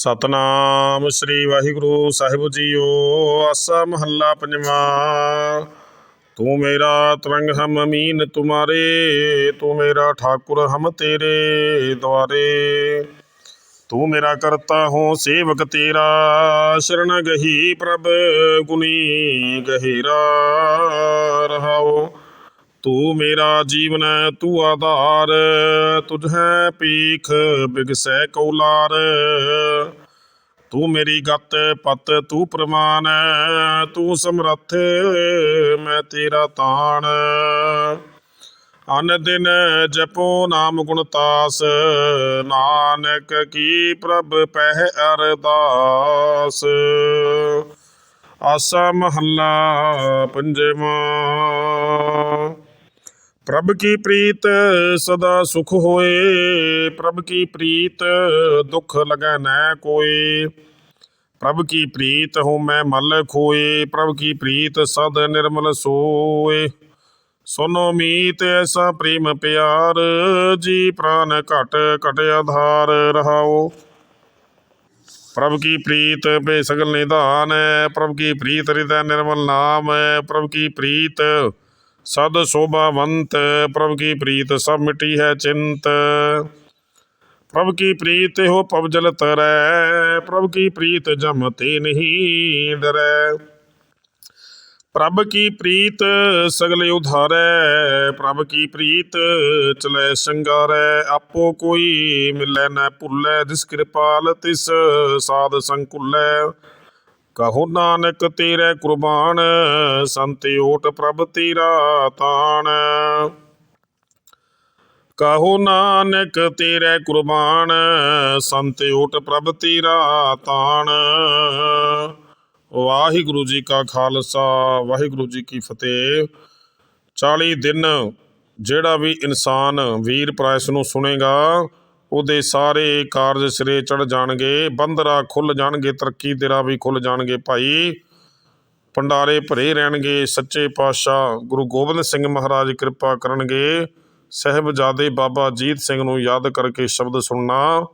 ਸਤਨਾਮ ਸ੍ਰੀ ਵਾਹਿਗੁਰੂ ਸਾਹਿਬ ਜੀਓ, ਆਸਾ ਮਹੱਲਾ ਪੰਜਵਾਂ। ਤੂੰ ਮੇਰਾ ਤਰੰਗ ਹਮ ਅਮੀਨ ਤੁਮਾਰੇ, ਤੂੰ ਮੇਰਾ ਠਾਕੁਰ ਹਮ ਤੇਰੇ ਦੁਆਰੇ। ਤੂੰ ਮੇਰਾ ਕਰਤਾ ਹੋ ਸੇਵਕ ਤੇਰਾ, ਸ਼ਰਨ ਗਹੀ ਪ੍ਰਭ ਗੁਨੀ ਗਹਿਰਾ ਰਹਾਓ। ਤੂੰ ਮੇਰਾ ਜੀਵਨ ਤੂੰ ਆਧਾਰ, ਤੁਝ ਹੈ ਪੀਖ ਬਿਗਸੈ ਕੌਲਾਰ। ਤੂੰ ਮੇਰੀ ਗਤ ਪਤ, ਤੂੰ ਪ੍ਰਮਾਨ ਤੂੰ ਸਮਰੱਥ, ਮੈਂ ਤੇਰਾ ਤਾਣ। ਅਨ ਦਿਨ ਜਪੋ ਨਾਮ ਗੁਣ ਤਾਸ, ਨਾਨਕ ਕੀ ਪ੍ਰਭ ਪਹਿ ਅਰਦਾਸ। ਆਸਾ ਮਹੱਲਾ ਪੰਜਵਾਂ। ਪ੍ਰਭ ਕੀ ਪ੍ਰੀਤ ਸਦਾ ਸੁਖ ਹੋਏ, ਪ੍ਰਭ ਕੀ ਪ੍ਰੀਤ ਦੁਖ ਲਗੈ ਨੈ ਕੋਏ। ਪ੍ਰਭ ਕੀ ਪ੍ਰੀਤ ਹੋ ਮੈਂ ਮਲ ਖੋਏ, ਪ੍ਰਭ ਕੀ ਪ੍ਰੀਤ ਸਦ ਨਿਰਮਲ ਸੋਏ। ਸੁਨੋ ਮੀਤ ਐਸਾ ਪ੍ਰੇਮ ਪਿਆਰ, ਜੀ ਪ੍ਰਾਨ ਘਟ ਘਟ ਆਧਾਰ ਰਹਾਓ। ਪ੍ਰਭ ਕੀ ਪ੍ਰੀਤ ਬੇਸਗਲ ਨਿਧਾਨ ਹੈ ਪ੍ਰਭ ਕੀ ਪ੍ਰੀਤ ਹਿਰਦੈ ਨਿਰਮਲ ਨਾਮ ਹੈ ਪ੍ਰਭ ਕੀ ਪ੍ਰੀਤ ਸਦ ਸ਼ੋਭਾਵੰਤ, ਪ੍ਰਭ ਕੀ ਪ੍ਰੀਤ, ਸਭ ਮਿਟੀ ਹੈ ਚਿੰਤ। ਪ੍ਰਭ ਕੀ ਪ੍ਰੀਤ ਹੋ ਪਵਜਲ ਤਰੈ। ਪ੍ਰਭ ਕੀ ਪ੍ਰੀਤ, ਜਮ ਤੇ ਨਹੀਂ ਡਰੈ। ਪ੍ਰਭ ਕੀ ਪ੍ਰੀਤ, ਸਗਲੇ ਉਧਾਰੈ। ਪ੍ਰਭ ਕੀ ਪ੍ਰੀਤ, ਚਲੇ ਸੰਗਾਰੈ। ਆਪੋ ਕੋਈ ਮਿਲੈ, ਨਾ ਭੁੱਲੈ, ਜਿਸ ਕਿਰਪਾਲ ਤਿਸ ਸਾਧ ਸੰਕੁਲੈ। ਕਹੋ ਨਾਨਕ ਤੇਰੇ ਕੁਰਬਾਨ, ਸੰਤ ਓਟ ਪ੍ਰਭ ਤੇਰਾ ਤਾਣ। ਕਹੋ ਨਾਨਕ ਤੇਰੇ ਕੁਰਬਾਨ, ਸੰਤ ਓਟ ਪ੍ਰਭ ਤੇਰਾ ਤਾਣ। ਵਾਹਿਗੁਰੂ ਜੀ ਕਾ ਖਾਲਸਾ, ਵਾਹਿਗੁਰੂ ਜੀ ਕੀ ਫਤਿਹ। 40 ਦਿਨ ਜਿਹੜਾ ਵੀ ਇਨਸਾਨ ਵੀਰ ਪ੍ਰਾਇਸ ਨੂੰ ਸੁਣੇਗਾ ਉਹਦੇ ਸਾਰੇ ਕਾਰਜ ਸਿਰੇ ਚੜ ਜਾਣਗੇ, ਬੰਦਰਾ ਖੁੱਲ ਜਾਣਗੇ, ਤਰੱਕੀ ਤੇਰਾ ਵੀ ਖੁੱਲ ਜਾਣਗੇ ਭਾਈ। ਭੰਡਾਰੇ ਭਰੇ ਰਹਿਣਗੇ, ਸੱਚੇ ਪਾਤਸ਼ਾਹ ਗੁਰੂ ਗੋਬਿੰਦ ਸਿੰਘ ਮਹਾਰਾਜ ਕਿਰਪਾ ਕਰਨਗੇ। ਸਹਿਬਜ਼ਾਦੇ ਬਾਬਾ ਜੀਤ ਸਿੰਘ ਨੂੰ ਯਾਦ ਕਰਕੇ ਸ਼ਬਦ ਸੁਣਨਾ।